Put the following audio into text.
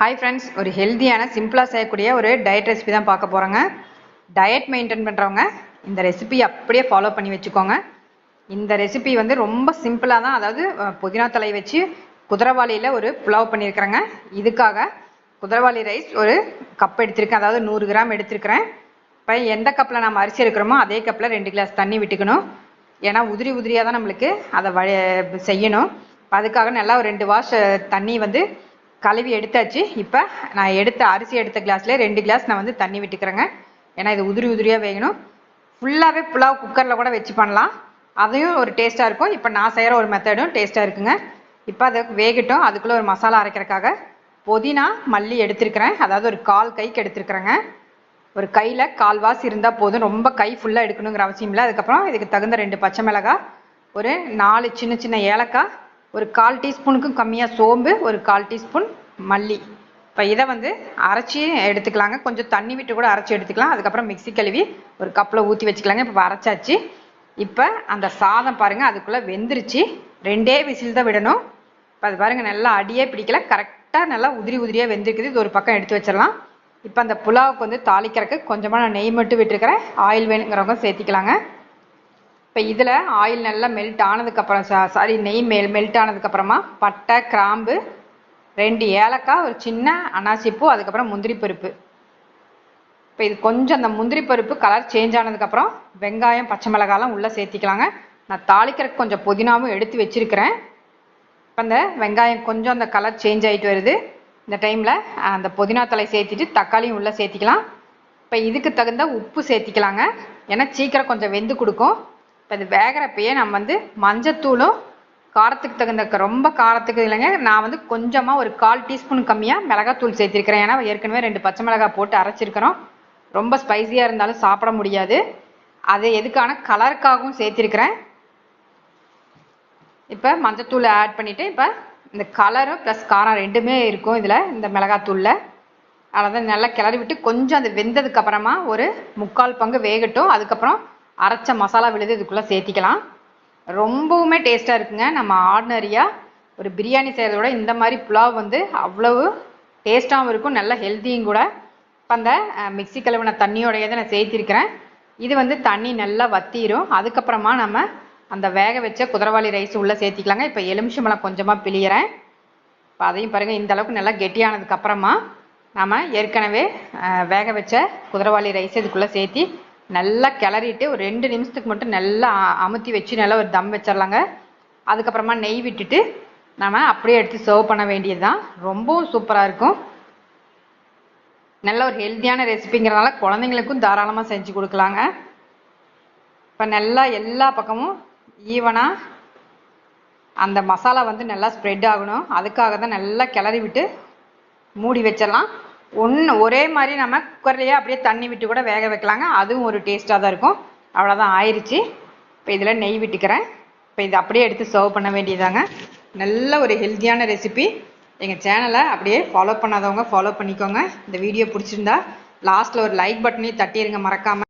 Hi friends ஒரு ஹெல்த்தியான சிம்பிளாக செய்யக்கூடிய ஒரு டயட் ரெசிபி தான் பார்க்க போகிறோங்க டயட் மெயின்டைன் பண்ணுறவங்க இந்த ரெசிபி அப்படியே ஃபாலோ பண்ணி வச்சுக்கோங்க. இந்த ரெசிபி வந்து ரொம்ப சிம்பிளாக தான் அதாவது புதினா தலை வச்சு குதிரவாளியில் ஒரு புலாவ் பண்ணியிருக்கிறேங்க. இதுக்காக குதிரவாளி ரைஸ் ஒரு கப் எடுத்திருக்கேன். அதாவது நூறு கிராம் எடுத்திருக்கிறேன். இப்போ எந்த கப்பில் நம்ம அரிசி எடுக்கிறோமோ அதே கப்பில் ரெண்டு கிளாஸ் தண்ணி விட்டுக்கணும். ஏன்னா உதிரி உதிரியாக தான் நம்மளுக்கு அதை வ செய்யணும். அதுக்காக நல்லா ஒரு ரெண்டு வாஷ் தண்ணி வந்து கழுவி எடுத்தாச்சு. இப்போ நான் எடுத்த அரிசி எடுத்த கிளாஸில் ரெண்டு கிளாஸ் நான் வந்து தண்ணி விட்டுக்கிறேங்க. ஏன்னா இது உதிரி உதிரியாக வேகணும். ஃபுல்லாகவே புலாவ் குக்கரில் கூட வச்சு பண்ணலாம். அதையும் ஒரு டேஸ்ட்டாக இருக்கும். இப்போ நான் செய்கிற ஒரு மெத்தடும் டேஸ்ட்டாக இருக்குங்க. இப்போ அதை வேகட்டும். அதுக்குள்ளே ஒரு மசாலா அரைக்கிறதுக்காக புதினா மல்லி எடுத்திருக்கிறேன். அதாவது ஒரு கால் கைக்கு எடுத்திருக்கிறேங்க. ஒரு கையில் கால்வாசி இருந்தால் போதும். ரொம்ப கை ஃபுல்லாக எடுக்கணுங்கிற அவசியம் இல்லை. அதுக்கப்புறம் இதுக்கு தகுந்த ரெண்டு பச்சை மிளகாய் ஒரு நாலு சின்ன சின்ன ஏலக்காய் ஒரு கால் டீஸ்பூனுக்கும் கம்மியாக சோம்பு ஒரு கால் டீஸ்பூன் மல்லி. இப்போ இதை வந்து அரைச்சி எடுத்துக்கலாங்க. கொஞ்சம் தண்ணி விட்டு கூட அரைச்சி எடுத்துக்கலாம். அதுக்கப்புறம் மிக்சி கழுவி ஒரு கப்பில் ஊற்றி வச்சுக்கலாங்க. இப்போ அரைச்சாச்சு. இப்போ அந்த சாதம் பாருங்கள் அதுக்குள்ளே வெந்துருச்சு. ரெண்டே விசில் தான் விடணும். இப்போ அது பாருங்கள் நல்லா அடியே பிடிக்கல. கரெக்டாக நல்லா உதிரி உதிரியாக வெந்திருக்குது. இது ஒரு பக்கம் எடுத்து வச்சிடலாம். இப்போ அந்த புலாவுக்கு வந்து தாளிக்கிறதுக்கு கொஞ்சமாக நான் நெய் மட்டும் விட்டுருக்கிறேன். ஆயில் வேணுங்கிறவங்க சேர்த்திக்கலாங்க. இப்போ இதில் ஆயில் நல்லா மெல்ட் ஆனதுக்கப்புறம் சாரி நெய் மெல் மெல்ட் ஆனதுக்கப்புறமா பட்டை கிராம்பு ரெண்டு ஏலக்காய் ஒரு சின்ன அனாசிப்பூ அதுக்கப்புறம் முந்திரி பருப்பு. இப்போ இது கொஞ்சம் அந்த முந்திரி பருப்பு கலர் சேஞ்ச் ஆனதுக்கப்புறம் வெங்காயம் பச்சை மிளகாலாம் உள்ளே சேர்த்திக்கலாங்க. நான் தாளிக்கிறதுக்கு கொஞ்சம் புதினாவும் எடுத்து வச்சிருக்கிறேன். இப்போ அந்த வெங்காயம் கொஞ்சம் அந்த கலர் சேஞ்ச் ஆகிட்டு வருது. இந்த டைமில் அந்த புதினா தலை சேர்த்திட்டு தக்காளியும் உள்ளே சேர்த்திக்கலாம். இப்போ இதுக்கு தகுந்த உப்பு சேர்த்திக்கலாங்க. ஏன்னா சீக்கிரம் கொஞ்சம் வெந்து கொடுக்கும். இப்போ இது வேகிறப்பயே நம்ம வந்து மஞ்சத்தூளும் காரத்துக்கு தகுந்த ரொம்ப காரத்துக்கு இல்லைங்க. நான் வந்து கொஞ்சமாக ஒரு கால் டீஸ்பூன் கம்மியாக மிளகாத்தூள் சேர்த்திருக்கிறேன். ஏன்னா ஏற்கனவே ரெண்டு பச்சை மிளகாய் போட்டு அரைச்சிருக்கிறோம். ரொம்ப ஸ்பைசியாக இருந்தாலும் சாப்பிட முடியாது. அது எதுக்கான கலருக்காகவும் சேர்த்திருக்கிறேன். இப்போ மஞ்சத்தூள் ஆட் பண்ணிவிட்டு இப்போ இந்த கலரும் ப்ளஸ் காரம் ரெண்டுமே இருக்கும் இதில் இந்த மிளகாத்தூளில். அவ்வளோதான் நல்லா கிளறி விட்டு கொஞ்சம் அது வெந்ததுக்கப்புறமா ஒரு முக்கால் பங்கு வேகட்டும். அதுக்கப்புறம் அரைச்ச மசாலா விழுது இதுக்குள்ளே சேர்த்திக்கலாம். ரொம்பவுமே டேஸ்ட்டாக இருக்குங்க. நம்ம ஆர்டினரியாக ஒரு பிரியாணி செய்கிறத விட இந்த மாதிரி புலாவ் வந்து அவ்வளவு டேஸ்ட்டாகவும் இருக்கும். நல்ல ஹெல்த்தியும் கூட. இப்போ அந்த மிக்சி கழுவின தண்ணியோடையே தான் நான் சேர்த்திருக்கிறேன். இது வந்து தண்ணி நல்லா வத்திரும். அதுக்கப்புறமா நம்ம அந்த வேக வச்ச குதிரவாளி ரைஸ் உள்ளே சேர்த்திக்கலாங்க. இப்போ எலுமிச்சம்பழம் கொஞ்சமாக பிழியிறேன். இப்போ அதையும் பாருங்கள் இந்த அளவுக்கு நல்லா கெட்டியானதுக்கப்புறமா நாம் ஏற்கனவே வேக வச்ச குதிரவாளி ரைஸ் இதுக்குள்ளே சேர்த்தி நல்லா கிளறிட்டு ஒரு ரெண்டு நிமிஷத்துக்கு மட்டும் நல்லா அமுத்தி வச்சு நல்லா ஒரு தம் வச்சிடலாங்க. அதுக்கப்புறமா நெய் விட்டுட்டு நம்ம அப்படியே எடுத்து சர்வ் பண்ண வேண்டியது தான் ரொம்பவும் சூப்பராக இருக்கும். நல்ல ஒரு ஹெல்த்தியான ரெசிபிங்கிறனால குழந்தைங்களுக்கும் தாராளமாக செஞ்சு கொடுக்கலாங்க. இப்போ நல்லா எல்லா பக்கமும் ஈவனாக அந்த மசாலா வந்து நல்லா ஸ்ப்ரெட் ஆகணும். அதுக்காக தான் நல்லா கிளறி விட்டு மூடி வச்சிடலாம். ஒன்று ஒரே மாதிரி நம்ம குக்கர்லேயே அப்படியே தண்ணி விட்டு கூட வேக வைக்கலாங்க. அதுவும் ஒரு டேஸ்ட்டாக தான் இருக்கும். அவ்வளோதான் ஆயிடுச்சு இப்போ இதில் நெய் விட்டுக்கிறேன். இப்போ இதை அப்படியே எடுத்து சர்வ் பண்ண வேண்டியதாங்க நல்ல ஒரு ஹெல்த்தியான ரெசிபி எங்கள் சேனலை அப்படியே ஃபாலோ பண்ணாதவங்க ஃபாலோ பண்ணிக்கோங்க. இந்த வீடியோ பிடிச்சிருந்தா லாஸ்ட்டில் ஒரு லைக் பட்டனையும் தட்டிடுங்க மறக்காமல்